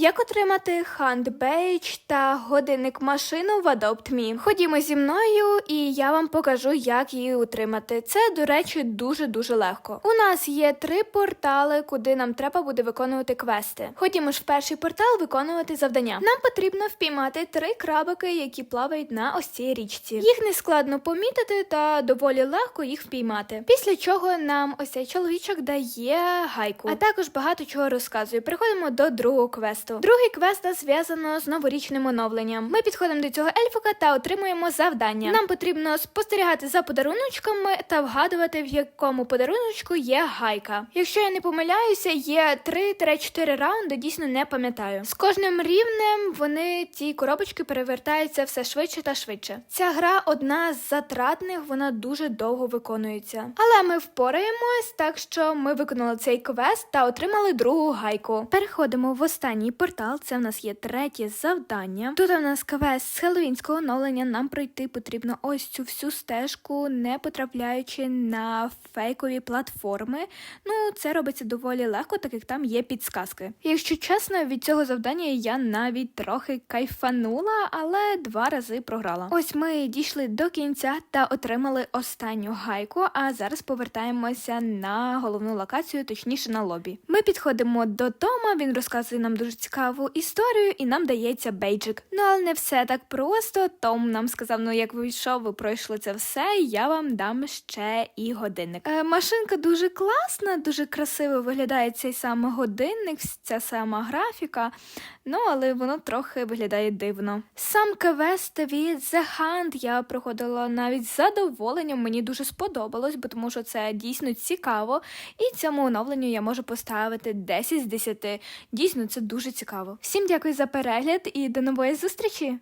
Як отримати хандбейдж та годинник машину в Adopt Me? Ходімо зі мною, і я вам покажу, як її отримати. Це, до речі, дуже дуже легко. У нас є три портали, куди нам треба буде виконувати квести. Ходімо ж в перший портал виконувати завдання. Нам потрібно впіймати три крабики, які плавають на ось цій річці. Їх не складно помітити та доволі легко їх впіймати. Після чого нам ось цей чоловічок дає гайку, а також багато чого розказує. Переходимо до другого квесту. Другий квест зв'язано з новорічним оновленням. Ми підходимо до цього ельфика та отримуємо завдання. Нам потрібно спостерігати за подаруночками та вгадувати, в якому подаруночку є гайка. Якщо я не помиляюся, є 3-4 раунди, дійсно не пам'ятаю. З кожним рівнем вони ці коробочки перевертаються все швидше та швидше. Ця гра одна з затратних, вона дуже довго виконується. Але ми впораємось, так що ми виконали цей квест та отримали другу гайку. Переходимо в останній портал. Це в нас є третє завдання. Тут у нас квест з хеллоуінського оновлення. Нам пройти потрібно ось цю всю стежку, не потрапляючи на фейкові платформи. Ну, це робиться доволі легко, так як там є підсказки. Якщо чесно, від цього завдання я навіть трохи кайфанула, але два рази програла. Ось ми дійшли до кінця та отримали останню гайку. А зараз повертаємося на головну локацію, точніше на лобі. Ми підходимо до Тома. Він розказує нам дуже цікаву історію, і нам дається бейджик. Ну але не все так просто. Том нам сказав: ну як ви йшов, ви пройшли це все. Я вам дам ще і годинник. Е, машинка дуже класна, дуже красиво виглядає цей саме годинник, ця сама графіка. Ну, але воно трохи виглядає дивно. Сам квест від The Hunt я проходила навіть з задоволенням. Мені дуже сподобалось, бо тому що це дійсно цікаво. І цьому оновленню я можу поставити 10 з 10. Дійсно, це дуже цікаво. Всім дякую за перегляд і до нової зустрічі!